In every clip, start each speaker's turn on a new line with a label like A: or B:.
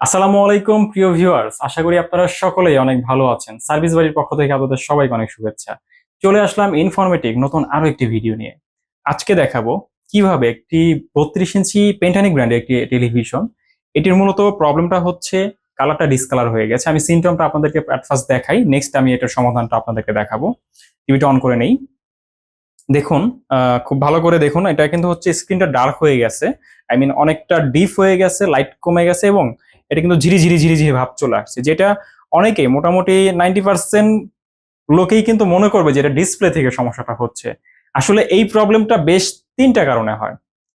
A: আসসালামু আলাইকুম, প্রিয় ভিউয়ার্স। আশা করি আপনারা সকলেই অনেক ভালো আছেন। সার্ভিস বাড়ির পক্ষ থেকে আপনাদের সবাইকে অনেক শুভেচ্ছা। চলে আসলাম ইনফরমেটিভ নতুন আরও একটি ভিডিও নিয়ে। আজকে দেখাবো কীভাবে একটি বত্রিশ ইঞ্চি পেন্টানিক ব্র্যান্ডের একটি টেলিভিশন। এটির মূলত প্রবলেমটা হচ্ছে কালারটা ডিসকালার হয়ে গেছে। আমি সিমটমটা আপনাদেরকে ফার্স্ট দেখাই নেক্সট আমি এটার সমাধানটা আপনাদেরকে দেখাবো। টিভিটা অন করে নেই। দেখুন খুব ভালো করে দেখুন, এটা কিন্তু হচ্ছে স্ক্রিনটা ডার্ক হয়ে গেছে। আই মিন অনেকটা ডিপ হয়ে গেছে লাইট কমে গেছে এবং এটা কিন্তু ঝিরি ঝিরি ঝিরি ঝিরি ভাব চলে আসছে। যেটা অনেকেই মোটামুটি নাইনটি পার্সেন্ট লোকেই কিন্তু মনে করবে যে এটা ডিসপ্লে থেকে সমস্যাটা হচ্ছে। আসলে এই প্রবলেমটা বেশ তিনটা কারণে হয়।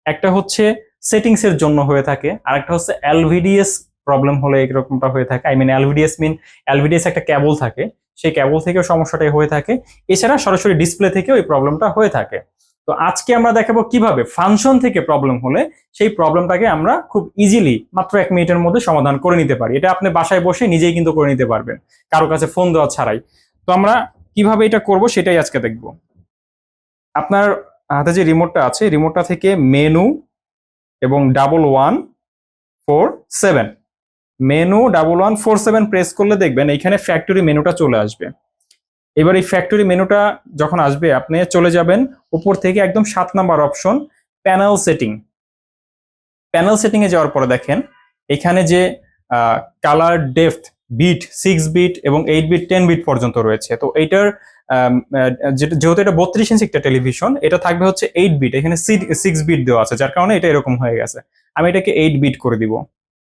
A: একটা হচ্ছে সেটিংস এর জন্য হয়ে থাকে আর একটা হচ্ছে এলভিডিএস প্রবলেম হলে এরকমটা হয়ে থাকে। I mean LVDS mean LVDS একটা ক্যাবল থাকে। সেই ক্যাবল থেকেও সমস্যাটা হয়ে থাকে। এছাড়া সরাসরি ডিসপ্লে থেকেও এই প্রবলেমটা হয়ে থাকে। তো আজকে আমরা দেখাবো কীভাবে ফাংশন থেকে প্রবলেম হলে সেই প্রবলেমটাকে আমরা খুব ইজিলি মাত্র এক মিনিটের মধ্যে সমাধান করে নিতে পারি। এটা আপনি বাসায় বসে নিজেই কিন্তু করে নিতে পারবেন। কারও কাছে ফোন দেওয়া ছাড়াই। তো আমরা কীভাবে এটা করব সেটাই আজকে দেখব। আপনার হাতে যে রিমোটটা আছে রিমোটটা থেকে মেনু এবং double one four seven menu double one four seven press করলে দেখবেন এইখানে ফ্যাক্টরি মেনুটা চলে আসবে। এবার এই ফ্যাক্টরি মেনুটা যখন আসবে, আপনি চলে যাবেন উপর থেকে একদম সাত number option panel setting panel setting এ যাওয়ার পরে দেখেন, এখানে যে colour depth bit six bit এবং এইট বিট টেন বিট পর্যন্ত রয়েছে। তো এইটার যেহেতু এটা বত্রিশ ইঞ্চি একটা টেলিভিশন এটা থাকবে হচ্ছে এইট বিট এখানে সিক্স বিট দেওয়া আছে, যার কারণে এটা এরকম হয়ে গেছে। আমি এটাকে এইট বিট করে দিব।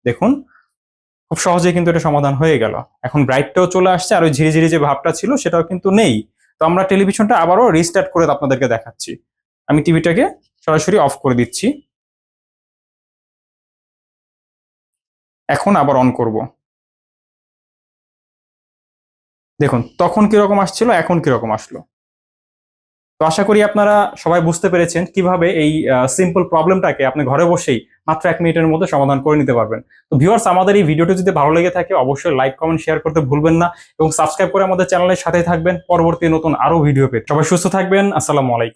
A: দেখুন খুব সহজেই কিন্তু এটা সমাধান হয়ে গেল। এখন ব্রাইটটাও চলে আসছে, আর ওই ঝিরিঝিরি যে ভাবটা ছিল সেটাও কিন্তু নেই। তো আমরা টেলিভিশনটা আবারও রিস্টার্ট করে আপনাদেরকে দেখাচ্ছি। আমি টিভিটাকে সরাসরি অফ করে দিচ্ছি। এখন আবার অন করব। দেখুন, তখন কীরকম আসছিল, এখন কীরকম আসলো? তো আশা করি আপনারা সবাই বুঝতে পেরেছেন কীভাবে এই সিম্পল প্রবলেমটাকে আপনি ঘরে বসেই মাত্র এক মিনিটের মধ্যে সমাধান করে নিতে পারবেন। তো ভিউয়ার্স আমাদের এই ভিডিওটি যদি ভালো লেগে থাকে, অবশ্যই লাইক কমেন্ট শেয়ার করতে ভুলবেন না এবং সাবস্ক্রাইব করে আমাদের চ্যানেলের সাথে থাকবেন। পরবর্তী নতুন আরও ভিডিও পেয়ে সবাই সুস্থ থাকবেন। আসসালামু আলাইকুম।